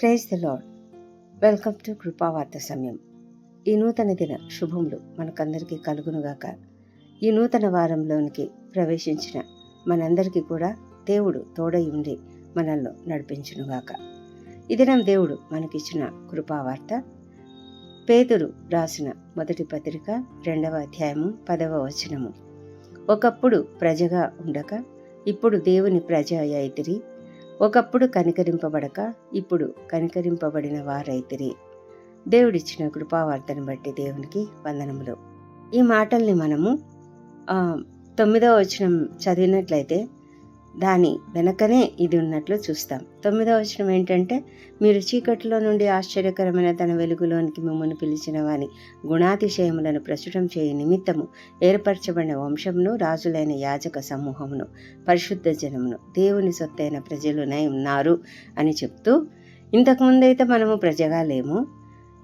Praise the Lord welcome to కృపావార్త సమయం. ఈ నూతన దిన శుభములు మనకందరికీ కలుగునుగాక. ఈ నూతన వారంలోనికి ప్రవేశించిన మనందరికీ కూడా దేవుడు తోడై ఉండి మనల్ని నడిపించునుగాక. ఈ దేవుడు మనకిచ్చిన కృపావార్త పేతురు రాసిన మొదటి పత్రిక రెండవ అధ్యాయము పదవ వచనము. ఒకప్పుడు ప్రజగా ఉండక ఇప్పుడు దేవుని ప్రజ అయితిరి ఒకప్పుడు కనికరింపబడక ఇప్పుడు కనికరింపబడిన వారైతిరి. దేవుడిచ్చిన కృపావార్తను బట్టి దేవునికి వందనములు. ఈ మాటల్ని మనము తొమ్మిదవ వచనం చదివినట్లయితే దాని వెనకనే ఇది ఉన్నట్లు చూస్తాం. తొమ్మిదవ వచనం ఏంటంటే మీరు చీకటిలో నుండి ఆశ్చర్యకరమైన తన వెలుగులోనికి మిమ్మల్ని పిలిచిన వాని గుణాతిశయములను ప్రచురం చేయ నిమిత్తము ఏర్పరచబడిన వంశమును రాజులైన యాజక సమూహమును పరిశుద్ధ జనమును దేవుని సొత్తైన ప్రజలునై ఉన్నారు అని చెప్తూ ఇంతకుముందైతే మనము ప్రజగా లేము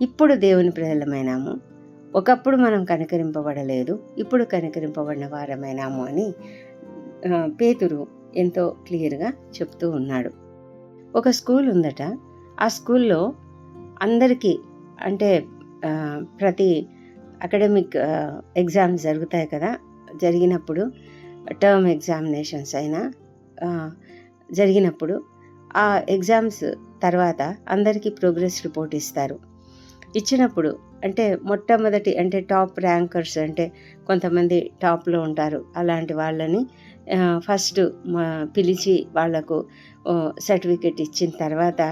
ఇప్పుడు దేవుని ప్రజలమైనాము ఒకప్పుడు మనం కనికరింపబడలేదు ఇప్పుడు కనికరింపబడిన వారమైనాము అని పేతురు ఎంతో క్లియర్గా చెప్తూ ఉన్నాడు. ఒక స్కూల్ ఉందట. ఆ స్కూల్లో అందరికీ అంటే ప్రతి అకాడమిక్ ఎగ్జామ్స్ జరుగుతాయి కదా. జరిగినప్పుడు టర్మ్ ఎగ్జామినేషన్స్ అయినా జరిగినప్పుడు ఆ ఎగ్జామ్స్ తర్వాత అందరికీ ప్రోగ్రెస్ రిపోర్ట్ ఇస్తారు. ఇచ్చినప్పుడు అంటే మొట్టమొదటి అంటే టాప్ ర్యాంకర్స్ అంటే కొంతమంది టాప్లో ఉంటారు. అలాంటి వాళ్ళని ఫస్ట్ మా- పిలిచి వాళ్ళకు సర్టిఫికెట్ ఇచ్చిన తర్వాత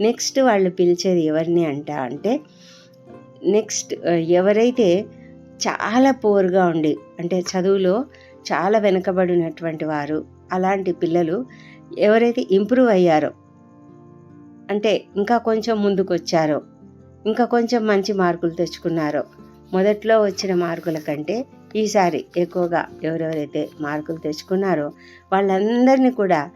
నెక్స్ట్ వాళ్ళు పిలిచేది ఎవరిని అంట అంటే నెక్స్ట్ ఎవరైతే చాలా పోర్గా ఉండి అంటే చదువులో చాలా వెనుకబడినటువంటి వారు అలాంటి పిల్లలు ఎవరైతే ఇంప్రూవ్ అయ్యారో అంటే ఇంకా కొంచెం ముందుకు వచ్చారో ఇంకా కొంచెం మంచి మార్కులు తెచ్చుకున్నారో. మొదట్లో వచ్చిన మార్కుల కంటే ఈసారి ఎక్కువగా ఎవరెవరైతే మార్కులు తెచ్చుకున్నారో వాళ్ళందరినీ కూడా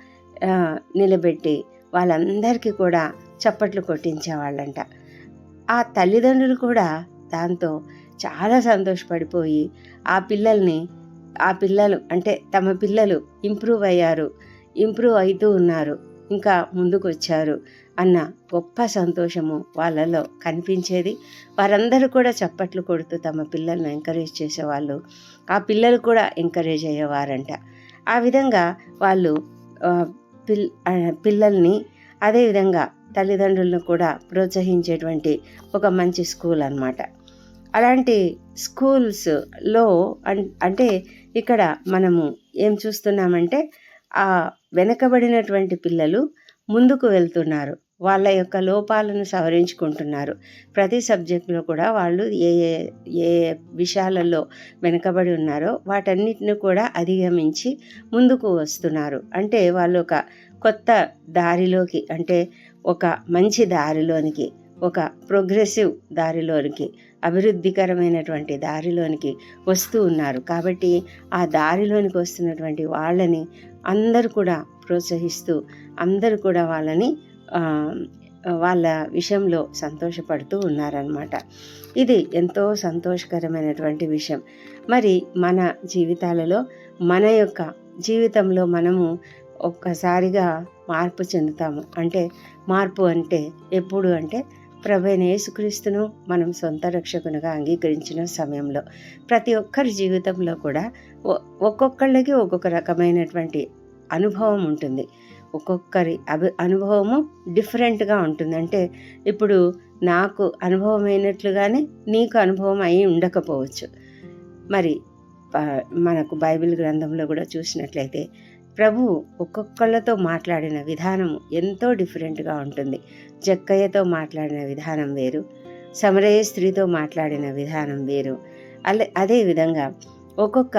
నిలబెట్టి వాళ్ళందరికీ కూడా చప్పట్లు కొట్టించేవాళ్ళంట. ఆ తల్లిదండ్రులు కూడా దాంతో చాలా సంతోషపడిపోయి ఆ పిల్లల్ని ఆ పిల్లలు అంటే తమ పిల్లలు ఇంప్రూవ్ అయ్యారు ఇంప్రూవ్ అవుతూ ఉన్నారు ఇంకా ముందుకు వచ్చారు అన్న గొప్ప సంతోషము వాళ్ళలో కనిపించేది. వారందరూ కూడా చప్పట్లు కొడుతూ తమ పిల్లల్ని ఎంకరేజ్ చేసేవాళ్ళు. ఆ పిల్లలు కూడా ఎంకరేజ్ అయ్యేవారంట. ఆ విధంగా వాళ్ళు పిల్ పిల్లల్ని అదేవిధంగా తల్లిదండ్రులను కూడా ప్రోత్సహించేటువంటి ఒక మంచి స్కూల్ అన్నమాట. అలాంటి స్కూల్స్లో అంటే ఇక్కడ మనము ఏం చూస్తున్నామంటే ఆ వెనకబడినటువంటి పిల్లలు ముందుకు వెళ్తున్నారు. వాళ్ళ యొక్క లోపాలను సవరించుకుంటున్నారు. ప్రతి సబ్జెక్టులో కూడా వాళ్ళు ఏ ఏ ఏ విషయాలలో వెనుకబడి ఉన్నారో వాటన్నిటిని కూడా అధిగమించి ముందుకు వస్తున్నారు. అంటే వాళ్ళు ఒక కొత్త దారిలోకి అంటే ఒక మంచి దారిలోనికి ఒక ప్రోగ్రెసివ్ దారిలోనికి అభివృద్ధికరమైనటువంటి దారిలోనికి వస్తూ ఉన్నారు. కాబట్టి ఆ దారిలోనికి వస్తున్నటువంటి వాళ్ళని అందరూ కూడా ప్రోత్సహిస్తూ అందరూ కూడా వాళ్ళని వాళ్ళ విషయంలో సంతోషపడుతూ ఉన్నారనమాట ఇది ఎంతో సంతోషకరమైనటువంటి విషయం. మరి మన జీవితాలలో మన యొక్క జీవితంలో మనము ఒక్కసారిగా మార్పు చెందుతాము. అంటే మార్పు అంటే ఎప్పుడు అంటే ప్రభైన యేసుక్రీస్తును మనం సొంత రక్షకునిగా అంగీకరించిన సమయంలో. ప్రతి ఒక్కరి జీవితంలో కూడా ఒ- ఒక్కొక్కళ్ళకి ఒక్కొక్క రకమైనటువంటి అనుభవం ఉంటుంది. ఒక్కొక్కరి అభి అనుభవము డిఫరెంట్గా ఉంటుంది. అంటే ఇప్పుడు నాకు అనుభవం అయినట్లుగానే నీకు అనుభవం అయి ఉండకపోవచ్చు. మరి మనకు బైబిల్ గ్రంథంలో కూడా చూసినట్లయితే ప్రభువు ఒక్కొక్కళ్ళతో మాట్లాడిన విధానము ఎంతో డిఫరెంట్గా ఉంటుంది. జక్కయ్యతో మాట్లాడిన విధానం వేరు సమరయ స్త్రీతో మాట్లాడిన విధానం వేరు. అలే అదే విధంగా ఒక్కొక్క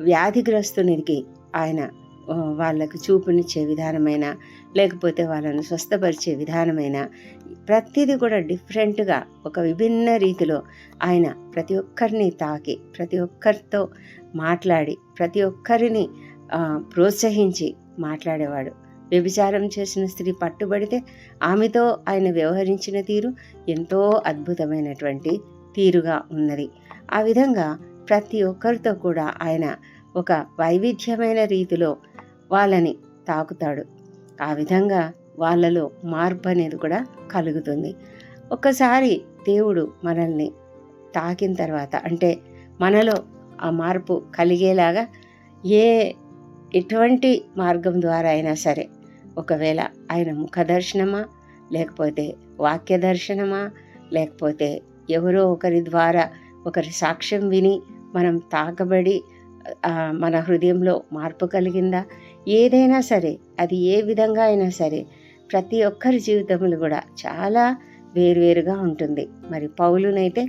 వ్యాధిగ్రస్తునికి ఆయన వాళ్ళకు చూపునిచ్చే విధానమైన లేకపోతే వాళ్ళను స్వస్థపరిచే విధానమైన ప్రతిదీ కూడా డిఫరెంట్గా ఒక విభిన్న రీతిలో ఆయన ప్రతి ఒక్కరిని తాకి ప్రతి ఒక్కరితో మాట్లాడి ప్రతి ఒక్కరిని ప్రోత్సహించి మాట్లాడేవాడు. వ్యభిచారం చేసిన స్త్రీ పట్టుబడితే ఆమెతో ఆయన వ్యవహరించిన తీరు ఎంతో అద్భుతమైనటువంటి తీరుగా ఉన్నది. ఆ విధంగా ప్రతి ఒక్కరితో కూడా ఆయన ఒక వైవిధ్యమైన రీతిలో వాళ్ళని తాకుతాడు. ఆ విధంగా వాళ్ళలో మార్పు అనేది కూడా కలుగుతుంది. ఒక్కసారి దేవుడు మనల్ని తాకిన తర్వాత అంటే మనలో ఆ మార్పు కలిగేలాగా ఏ ఎటువంటి మార్గం ద్వారా అయినా సరే ఒకవేళ ఆయన ముఖ దర్శనమా లేకపోతే వాక్య దర్శనమా లేకపోతే ఎవరో ఒకరి ద్వారా ఒకరి సాక్ష్యం విని మనం తాకబడి మన హృదయంలో మార్పు కలిగిందా? ఏదైనా సరే అది ఏ విధంగా అయినా సరే ప్రతి ఒక్కరి జీవితంలో కూడా చాలా వేరువేరుగా ఉంటుంది. మరి పౌలునైతే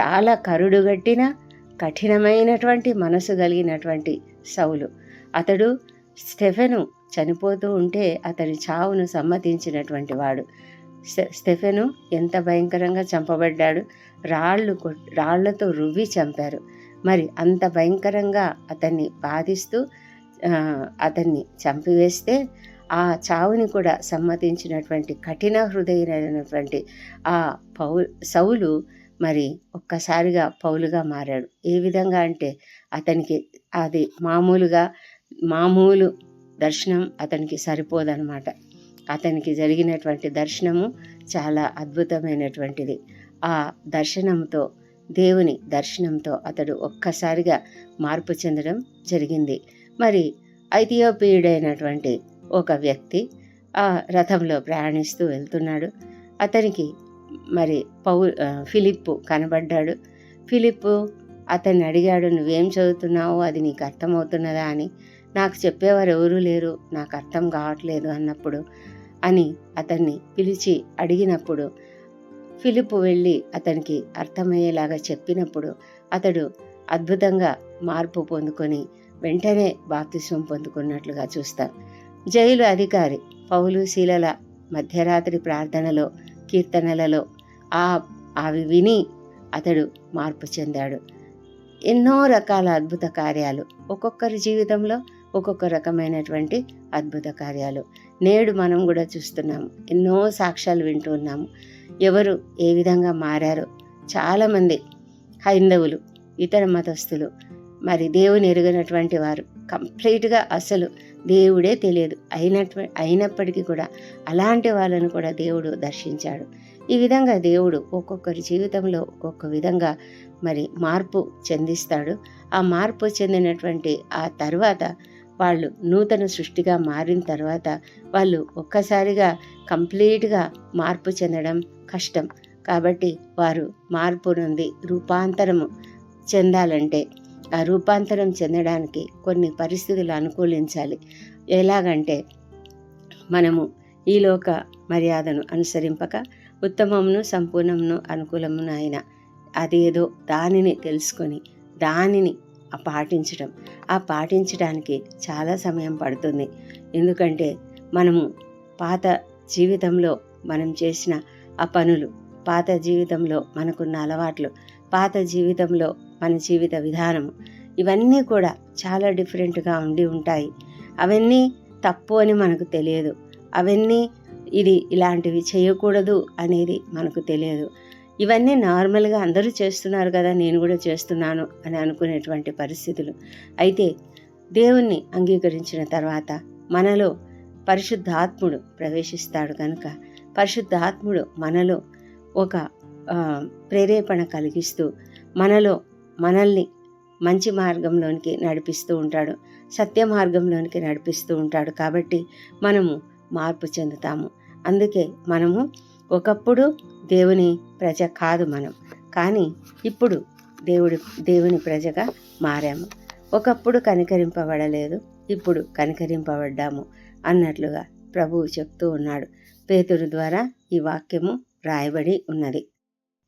చాలా కరుడుగట్టిన కఠినమైనటువంటి మనసు కలిగినటువంటి సౌలు. అతడు స్టెఫెను చనిపోతూ ఉంటే అతని చావును సమ్మతించినటువంటి వాడు. స్టెఫెను ఎంత భయంకరంగా చంపబడ్డాడు. రాళ్ళు రాళ్ళతో రువ్వి చంపారు. మరి అంత భయంకరంగా అతన్ని బాధిస్తూ అతన్ని చంపివేస్తే ఆ చావుని కూడా సమ్మతించినటువంటి కఠిన హృదయమైనటువంటి ఆ పౌ సౌలు మరి ఒక్కసారిగా పౌలుగా మారాడు. ఏ విధంగా అంటే అతనికి అది మామూలుగా మామూలు దర్శనం అతనికి సరిపోదనమాట అతనికి జరిగినటువంటి దర్శనము చాలా అద్భుతమైనటువంటిది. ఆ దర్శనంతో దేవుని దర్శనంతో అతడు ఒక్కసారిగా మార్పు చెందడం జరిగింది. మరి ఐథియోపియుడైనటువంటి ఒక వ్యక్తి ఆ రథంలో ప్రయాణిస్తూ వెళ్తున్నాడు. అతనికి మరి పౌ ఫిలిప్పు కనబడ్డాడు. ఫిలిప్పు అతన్ని అడిగాడు నువ్వేం చదువుతున్నావు? అది నీకు అర్థమవుతున్నదా? అని. నాకు చెప్పేవారు ఎవరూ లేరు. నాకు అర్థం కావట్లేదు అన్నప్పుడు అని అతన్ని పిలిచి అడిగినప్పుడు ఫిలిప్ వెళ్ళి అతనికి అర్థమయ్యేలాగా చెప్పినప్పుడు అతడు అద్భుతంగా మార్పు పొందుకొని వెంటనే బాప్తిస్వం పొందుకున్నట్లుగా చూస్తాం. జైలు అధికారి పౌలు శీలల మధ్యరాత్రి ప్రార్థనలో కీర్తనలలో ఆ అవి విని అతడు మార్పు చెందాడు. ఎన్నో రకాల అద్భుత కార్యాలు. ఒక్కొక్కరి జీవితంలో ఒక్కొక్క రకమైనటువంటి అద్భుత కార్యాలు. నేడు మనం కూడా చూస్తున్నాము. ఎన్నో సాక్ష్యాలు వింటూ ఉన్నాము. ఎవరు ఏ విధంగా మారారో. చాలామంది హైందవులు ఇతర మతస్థులు మరి దేవుని ఎరుగనటువంటి వారు. కంప్లీట్గా అసలు దేవుడే తెలియదు. అయినట్టు అయినప్పటికీ కూడా అలాంటి వాళ్ళను కూడా దేవుడు దర్శించాడు. ఈ విధంగా దేవుడు ఒక్కొక్కరి జీవితంలో ఒక్కొక్క విధంగా మరి మార్పు చెందిస్తాడు. ఆ మార్పు చెందినటువంటి ఆ తర్వాత వాళ్ళు నూతన సృష్టిగా మారిన తర్వాత వాళ్ళు ఒక్కసారిగా కంప్లీట్గా మార్పు చెందడం కష్టం. కాబట్టి వారు మార్పు నుండి రూపాంతరము చెందాలంటే రూపాంతరం చెందడానికి కొన్ని పరిస్థితులు అనుకూలించాలి. ఎలాగంటే మనము ఈ లోక మర్యాదను అనుసరింపక ఉత్తమమును సంపూర్ణమును అనుకూలమును అయిన అదేదో దానిని తెలుసుకొని దానిని పాటించడం ఆ పాటించడానికి చాలా సమయం పడుతుంది. ఎందుకంటే మనము పాత జీవితంలో మనం చేసిన ఆ పనులు పాత జీవితంలో మనకున్న అలవాట్లు పాత జీవితంలో మన జీవిత విధానము. ఇవన్నీ కూడా చాలా డిఫరెంట్గా ఉండి ఉంటాయి. అవన్నీ తప్పు అని మనకు తెలియదు. అవన్నీ ఇది ఇలాంటివి చేయకూడదు అనేది మనకు తెలియదు. ఇవన్నీ నార్మల్గా అందరూ చేస్తున్నారు కదా నేను కూడా చేస్తున్నాను అని అనుకునేటువంటి పరిస్థితులు. అయితే దేవుణ్ణి అంగీకరించిన తర్వాత మనలో పరిశుద్ధాత్ముడు ప్రవేశిస్తాడు కనుక పరిశుద్ధాత్ముడు మనలో ఒక ప్రేరేపణ కలిగిస్తూ మనలో మనల్ని మంచి మార్గంలోనికి నడిపిస్తూ ఉంటాడు. సత్య మార్గంలోనికి నడిపిస్తూ ఉంటాడు. కాబట్టి మనము మార్పు చెందుతాము. అందుకే మనము ఒకప్పుడు దేవుని ప్రజ కాదు మనం. కానీ ఇప్పుడు దేవుడి దేవుని ప్రజగా మారాము. ఒకప్పుడు కనికరింపబడలేదు ఇప్పుడు కనికరింపబడ్డాము అన్నట్లుగా ప్రభువు చెప్తూ ఉన్నాడు. పేతురు ద్వారా ఈ వాక్యము రాయబడి ఉన్నది.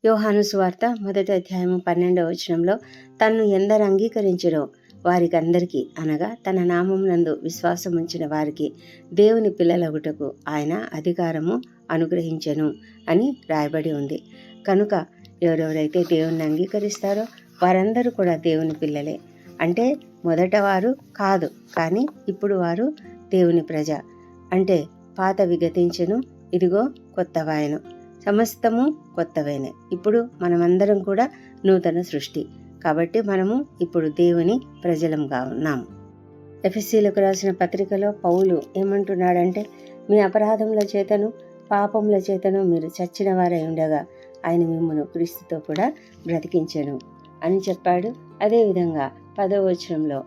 యోహాను సువార్త మొదటి అధ్యాయము పన్నెండవ వచనంలో తన్ను ఎందరు అంగీకరించడో వారికందరికీ అనగా తన నామమునందు విశ్వాసం ఉంచిన వారికి దేవుని పిల్లలగుటకు ఆయన అధికారము అనుగ్రహించెను అని రాయబడి ఉంది. కనుక ఎవరెవరైతే దేవుణ్ణి అంగీకరిస్తారో వారందరూ కూడా దేవుని పిల్లలే. అంటే మొదట వారు కాదు కానీ ఇప్పుడు వారు దేవుని ప్రజ. అంటే పాత విగతించెను ఇదిగో కొత్త వాయను సమస్తము కొత్తవైన. ఇప్పుడు మనమందరం కూడా నూతన సృష్టి. కాబట్టి మనము ఇప్పుడు దేవుని ప్రజలంగా ఉన్నాము ఎఫ్ఎస్సీలకు రాసిన పత్రికలో పౌలు ఏమంటున్నాడంటే మీ అపరాధముల చేతను పాపముల చేతను మీరు చచ్చిన వారై ఉండగా ఆయన మిమ్మల్ని క్రీస్తుతో కూడా బ్రతికించను. అని చెప్పాడు. అదేవిధంగా పదవచనంలో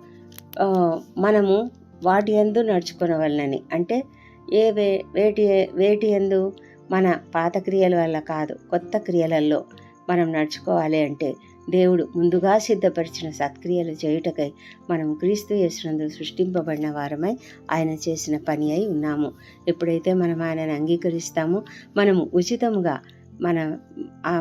మనము వాటి ఎందు నడుచుకునవలనని. అంటే ఏ వే వేటి వేటి ఎందు మన పాత క్రియల వల్ల కాదు కొత్త క్రియలలో మనం నడుచుకోవాలి అంటే దేవుడు ముందుగా సిద్ధపరిచిన సత్క్రియలు చేయుటకై మనం క్రీస్తు యేసునందు సృష్టింపబడిన వారమై ఆయన చేసిన పని అయి ఉన్నాము. ఎప్పుడైతే మనం ఆయనను అంగీకరిస్తామో మనము ఉచితముగా మన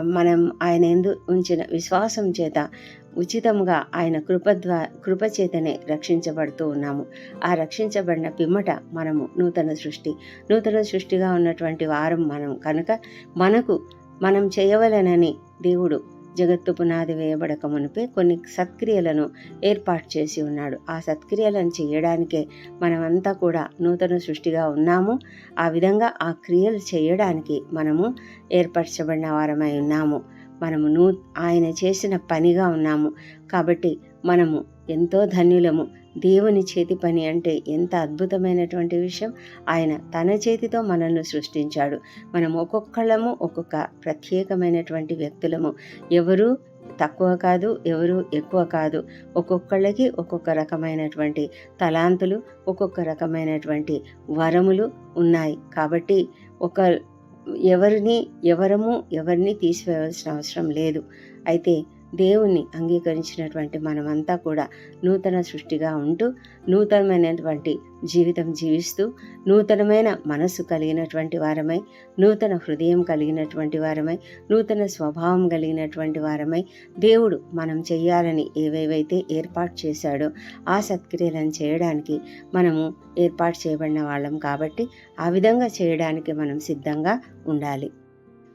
మనం ఆయన ఎందు ఉంచిన విశ్వాసం చేత ఉచితముగా ఆయన కృప ద్వా కృపచేతనే రక్షించబడుతూ ఉన్నాము. ఆ రక్షించబడిన పిమ్మట మనము నూతన సృష్టి. నూతన సృష్టిగా ఉన్నటువంటి వారం మనం కనుక మనకు మనం చేయవలనని దేవుడు జగత్తు పునాది వేయబడక మునిపే కొన్ని సత్క్రియలను ఏర్పాటు చేసి ఉన్నాడు. ఆ సత్క్రియలను చేయడానికే మనమంతా కూడా నూతన సృష్టిగా ఉన్నాము. ఆ విధంగా ఆ క్రియలు చేయడానికి మనము ఏర్పరచబడిన వారమై ఉన్నాము. మనము నూ ఆయన చేసిన పనిగా ఉన్నాము. కాబట్టి మనము ఎంతో ధన్యులము. దేవుని చేతి పని అంటే ఎంత అద్భుతమైనటువంటి విషయం. ఆయన తన చేతితో మనల్ని సృష్టించాడు. మనం ఒక్కొక్కళ్ళము ఒక్కొక్క ప్రత్యేకమైనటువంటి వ్యక్తులము. ఎవరు తక్కువ కాదు ఎవరు ఎక్కువ కాదు. ఒక్కొక్కళ్ళకి ఒక్కొక్క రకమైనటువంటి తలాంతులు ఒక్కొక్క రకమైనటువంటి వరములు ఉన్నాయి. కాబట్టి ఒక ఎవరిని ఎవరము ఎవరిని తీసివేయవలసిన అవసరం లేదు. అయితే దేవుణ్ణి అంగీకరించినటువంటి మనమంతా కూడా నూతన సృష్టిగా ఉంటూ నూతనమైనటువంటి జీవితం జీవిస్తూ నూతనమైన మనసు కలిగినటువంటి వారమై నూతన హృదయం కలిగినటువంటి వారమై నూతన స్వభావం కలిగినటువంటి వారమై దేవుడు మనం చేయాలని ఏవేవైతే ఏర్పాటు చేశాడో ఆ సత్క్రియలను చేయడానికి మనము ఏర్పాటు చేయబడిన వాళ్ళం కాబట్టి ఆ విధంగా చేయడానికి మనం సిద్ధంగా ఉండాలి.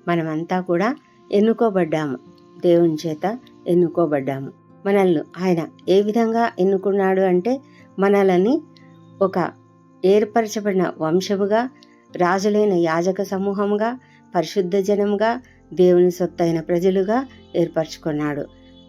మనమంతా కూడా ఎన్నుకోబడ్డాము. దేవుని చేత ఎన్నుకోబడ్డాము. మనల్ని ఆయన ఏ విధంగా ఎన్నుకున్నాడు అంటే మనల్ని ఒక ఏర్పరచబడిన వంశముగా రాజులైన యాజక సమూహముగా పరిశుద్ధ జనముగా దేవుని సొత్తైన ప్రజలుగా ఏర్పరచుకున్నాడు.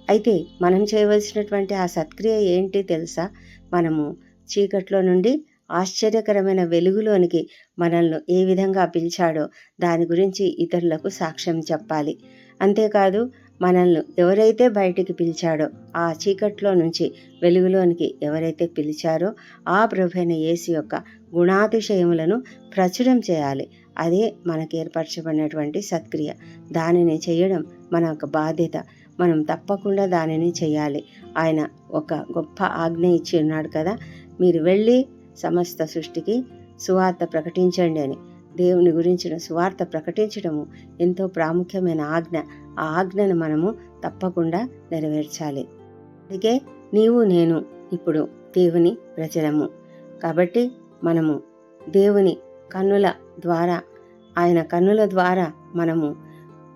అయితే మనం చేయవలసినటువంటి ఆ సత్క్రియ ఏంటి తెలుసా? మనము చీకట్లో నుండి ఆశ్చర్యకరమైన వెలుగులోనికి మనల్ని ఏ విధంగా పిలిచాడో దాని గురించి ఇతరులకు సాక్ష్యం చెప్పాలి. అంతేకాదు మనల్ని ఎవరైతే బయటికి పిలిచాడో ఆ చీకట్లో నుంచి వెలుగులోనికి ఎవరైతే పిలిచారో ఆ ప్రభైన యేసు యొక్క గుణాతిశయములను ప్రచురం చేయాలి. అదే మనకు ఏర్పరచబడినటువంటి సత్క్రియ. దానిని చేయడం మన యొక్క బాధ్యత. మనం తప్పకుండా దానిని చేయాలి. ఆయన ఒక గొప్ప ఆజ్ఞ ఇచ్చి ఉన్నాడు కదా. మీరు వెళ్ళి సమస్త సృష్టికి సువార్త ప్రకటించండి అని దేవుని గురించిన సువార్త ప్రకటించడము ఎంతో ప్రాముఖ్యమైన ఆజ్ఞ. ఆ ఆజ్ఞను మనము తప్పకుండా నెరవేర్చాలి. అందుకే నీవు నేను ఇప్పుడు దేవుని ప్రజలము. కాబట్టి మనము దేవుని కన్నుల ద్వారా ఆయన కన్నుల ద్వారా మనము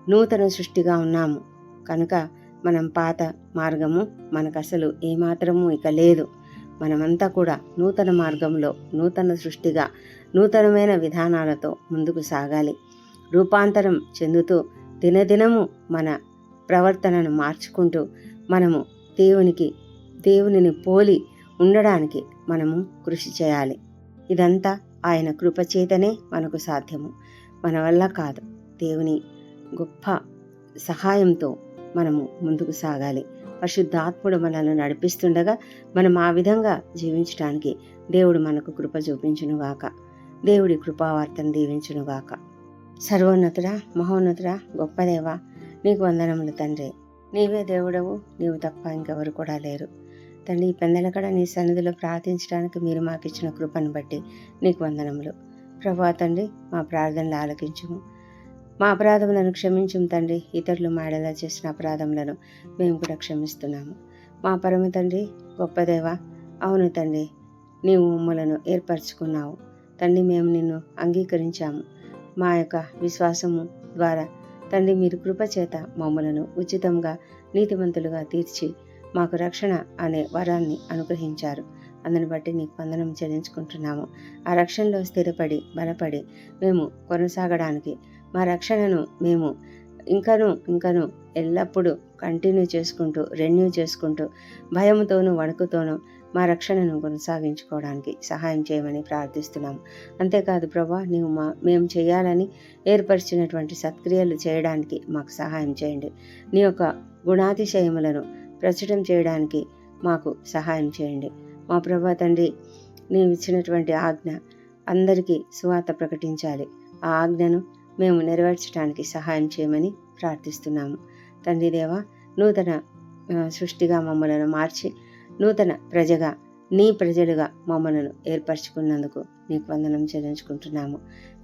నూతన సృష్టిగా ఉన్నాము. కనుక మనం పాత మార్గము మనకు అసలు ఏమాత్రము ఇక లేదు. మనమంతా కూడా నూతన మార్గంలో నూతన సృష్టిగా నూతనమైన విధానాలతో ముందుకు సాగాలి. రూపాంతరం చెందుతూ దినదినము మన ప్రవర్తనను మార్చుకుంటూ మనము దేవునికి దేవునిని పోలి ఉండడానికి మనము కృషి చేయాలి. ఇదంతా ఆయన కృపచేతనే మనకు సాధ్యము. మన వల్ల కాదు. దేవుని గొప్ప సహాయంతో మనము ముందుకు సాగాలి. పరిశుద్ధాత్ముడు మనల్ని నడిపిస్తుండగా మనం ఆ విధంగా జీవించడానికి దేవుడు మనకు కృప చూపించునుగాక. దేవుడి కృపావార్తను దీవించునుగాక. సర్వోన్నతుడా మహోన్నతుడా గొప్పదేవా నీకు వందనములు తండ్రి. నీవే దేవుడవు నీవు తప్ప ఇంకెవరు కూడా లేరు. తండ్రి ఈ పెందలకడ నీ సన్నిధిలో ప్రార్థించడానికి మీరు మాకిచ్చిన కృపను బట్టి నీకు వందనములు. ప్రభా తండ్రి మా ప్రార్థనలు ఆలకించుము. మా అపరాధములను క్షమించుము తండ్రి. ఇతరులు మాడేలా చేసిన అపరాధములను మేము కూడా క్షమిస్తున్నాము. మా పరమ తండ్రి గొప్పదేవ అవును తండ్రి నీవు మమ్మలను ఏర్పరచుకున్నావు. తండ్రి మేము నిన్ను అంగీకరించాము. మా యొక్క విశ్వాసము ద్వారా తండ్రి మీరు కృపచేత మమ్మలను ఉచితంగా నీతిమంతులుగా తీర్చి మాకు రక్షణ అనే వరాన్ని అనుగ్రహించారు. అందుని బట్టి నీకు వందనం చెల్లించుకుంటున్నాము. ఆ రక్షణలో స్థిరపడి బలపడి మేము కొనసాగడానికి మా రక్షణను మేము ఇంకను ఇంకను ఎల్లప్పుడూ కంటిన్యూ చేసుకుంటూ రెన్యూ చేసుకుంటూ భయముతోనూ వణుకుతోనూ మా రక్షణను కొనసాగించుకోవడానికి సహాయం చేయమని ప్రార్థిస్తున్నాము. అంతేకాదు ప్రభా నీవు మా మేము చేయాలని ఏర్పరిచినటువంటి సత్క్రియలు చేయడానికి మాకు సహాయం చేయండి. నీ యొక్క గుణాతిశయములను ప్రచురం చేయడానికి మాకు సహాయం చేయండి. మా ప్రభా తండ్రి నీవు ఇచ్చినటువంటి ఆజ్ఞ అందరికీ సువార్త ప్రకటించాలి. ఆ ఆజ్ఞను మేము నెరవేర్చడానికి సహాయం చేయమని ప్రార్థిస్తున్నాము. తండ్రి దేవ నూతన సృష్టిగా మమ్మలను మార్చి నూతన ప్రజగా నీ ప్రజలుగా మమ్మలను ఏర్పరచుకున్నందుకు నీకు వందనం చెల్లించుకుంటున్నాము.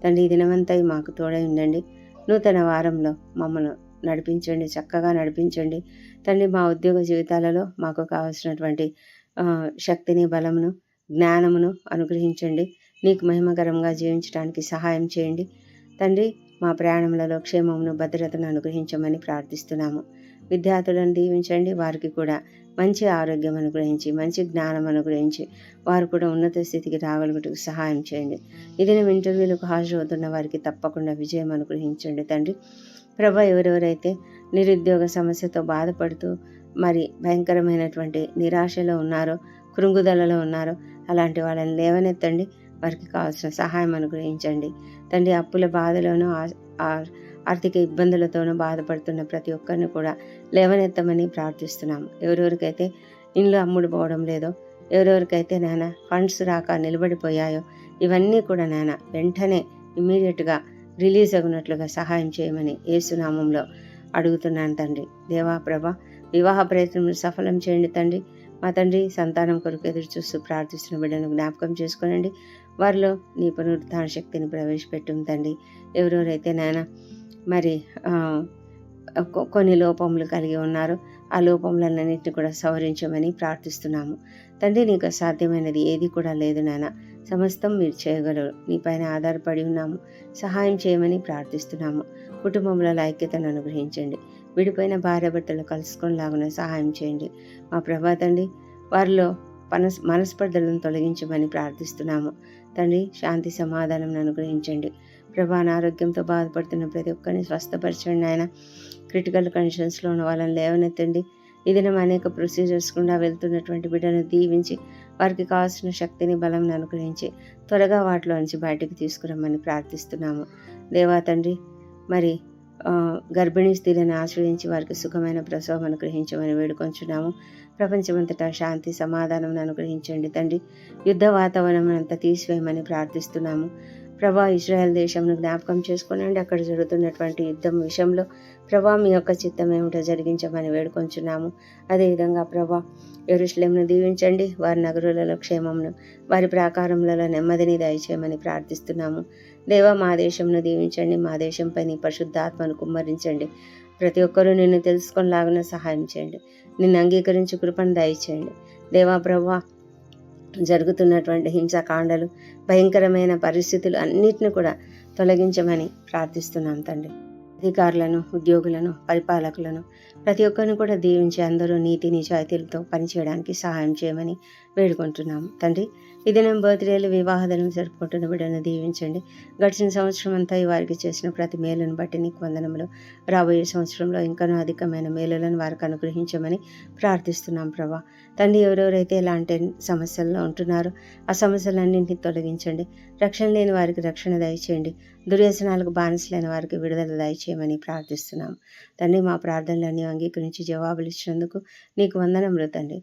తండ్రి దినమంతా మాకు తోడై ఉండండి. నూతన వారంలో మమ్మల్ని నడిపించండి చక్కగా నడిపించండి. తండ్రి మా ఉద్యోగ జీవితాలలో మాకు కావలసినటువంటి శక్తిని బలమును జ్ఞానమును అనుగ్రహించండి. నీకు మహిమకరంగా జీవించడానికి సహాయం చేయండి. తండ్రి మా ప్రయాణములలో క్షేమమును భద్రతను అనుగ్రహించమని ప్రార్థిస్తున్నాము. విద్యార్థులను దీవించండి. వారికి కూడా మంచి ఆరోగ్యం అనుగ్రహించి మంచి జ్ఞానం అనుగ్రహించి వారు కూడా ఉన్నత స్థితికి రాగలుగుటకు సహాయం చేయండి. ఇది నేను ఇంటర్వ్యూలకు హాజరవుతున్న వారికి తప్పకుండా విజయం అనుగ్రహించండి తండ్రి. ప్రభ ఎవరెవరైతే నిరుద్యోగ సమస్యతో బాధపడుతూ మరి భయంకరమైనటువంటి నిరాశలో ఉన్నారో కృంగుదలలో ఉన్నారో అలాంటి వాళ్ళని లేవనెత్తండి. వారికి కావాల్సిన సహాయం అనుగ్రహించండి. తండ్రి అప్పుల బాధలోనూ ఆ- ఆర్థిక ఇబ్బందులతోనూ బాధపడుతున్న ప్రతి ఒక్కరిని కూడా లేవనెత్తమని ప్రార్థిస్తున్నాము. ఎవరెవరికైతే ఇండ్లు అమ్ముడు పోవడం లేదో ఎవరెవరికైతే నాన్న ఫండ్స్ రాక నిలబడిపోయాయో ఇవన్నీ కూడా నాన్న వెంటనే ఇమీడియట్గా రిలీజ్ అగినట్లుగా సహాయం చేయమని ఏసునామంలో అడుగుతున్నాను తండ్రి. దేవా ప్రభ వివాహ ప్రయత్నం సఫలం చేయండి తండ్రి. మా తండ్రి సంతానం కొరకు ఎదురు చూస్తూ ప్రార్థిస్తున్న బిడ్డను జ్ఞాపకం చేసుకోనండి. వారిలో నీ పునరుత్థాన శక్తిని ప్రవేశపెట్టు తండ్రి. ఎవరెవరైతే నాయన మరి కొన్ని లోపములు కలిగి ఉన్నారో ఆ లోపములన్నింటినీ కూడా సవరించమని ప్రార్థిస్తున్నాము. తండ్రి నీకు సాధ్యమైనది ఏది కూడా లేదు నాయన. సమస్తం మీరు చేయగలరు. నీపైన ఆధారపడి ఉన్నాము. సహాయం చేయమని ప్రార్థిస్తున్నాము. కుటుంబంలో ఐక్యతను అనుగ్రహించండి. విడిపోయిన భార్యాభర్తలు కలుసుకునేలాగున సహాయం చేయండి. మా ప్రభా తండ్రి వారిలో మనస్ మనస్పర్ధలను తొలగించమని ప్రార్థిస్తున్నాము. తండ్రి శాంతి సమాధానం అనుగ్రహించండి. ప్రభా అనారోగ్యంతో బాధపడుతున్న ప్రతి ఒక్కరిని స్వస్థపరచండి ఆయన క్రిటికల్ కండిషన్స్లో ఉన్న వాళ్ళని లేవనెత్తండి. ఈ దినం అనేక ప్రొసీజర్స్ గుండా వెళ్తున్నటువంటి బిడ్డను దీవించి వారికి కావాల్సిన శక్తిని బలం అనుగ్రహించి త్వరగా వాటిలో నుంచి బయటికి తీసుకురమ్మని ప్రార్థిస్తున్నాము. దేవా తండ్రి మరి గర్భిణీ స్త్రీలను ఆశ్రయించి వారికి సుఖమైన ప్రసవం అనుగ్రహించమని వేడుకొంచున్నాము. ప్రపంచమంతటా శాంతి సమాధానం అనుగ్రహించండి తండ్రి. యుద్ధ వాతావరణం అంతా తీసివేయమని ప్రార్థిస్తున్నాము. ప్రభా ఇజ్రాయెల్ దేశంను జ్ఞాపకం చేసుకునండి. అక్కడ జరుగుతున్నటువంటి యుద్ధం విషయంలో ప్రభా మీ యొక్క చిత్తం ఏమిటో జరిగించమని వేడుకొంచున్నాము. అదేవిధంగా ప్రభా ఎరుషులేంను దీవించండి. వారి నగరులలో క్షేమమును వారి ప్రాకారములలో నెమ్మదిని దయచేయమని ప్రార్థిస్తున్నాము. దేవా మా దేశంను దీవించండి. మా దేశంపై నీ పరిశుద్ధాత్మను కుమ్మరించండి. ప్రతి ఒక్కరూ నిన్ను తెలుసుకొనిలాగున సహాయం చేయండి. నిన్ను అంగీకరించి కృపను దయచేయండి. దేవా ప్రభా జరుగుతున్నటువంటి హింసాకాండలు భయంకరమైన పరిస్థితులు అన్నిటిని కూడా తొలగించమని ప్రార్థిస్తున్నాం తండ్రి. అధికారులను ఉద్యోగులను పరిపాలకులను ప్రతి ఒక్కరిని కూడా దీవించి అందరూ నీతి నిజాయితీలతో పనిచేయడానికి సహాయం చేయమని వేడుకుంటున్నాం తండ్రి. ఇది నేను బర్త్డేలు వివాహదనం జరుపుకుంటున్న బిడ్డను దీవించండి. గడిచిన సంవత్సరం అంతా ఈ వారికి చేసిన ప్రతి మేలును బట్టి నీకు వందనములు. రాబోయే సంవత్సరంలో ఇంకనూ అధికమైన మేలులను వారికి అనుగ్రహించమని ప్రార్థిస్తున్నాం ప్రభా. తండ్రి ఎవరెవరైతే ఇలాంటి సమస్యల్లో ఉంటున్నారో ఆ సమస్యలన్నింటినీ తొలగించండి. రక్షణ లేని వారికి రక్షణ దయచేయండి. దుర్వ్యసనాలకు బానిసలైన వారికి విడుదల దయచేయమని ప్రార్థిస్తున్నాం. తండ్రి మా ప్రార్థనలన్నీ అంగీకరించి జవాబులు ఇచ్చినందుకు నీకు వందనములు తండ్రి.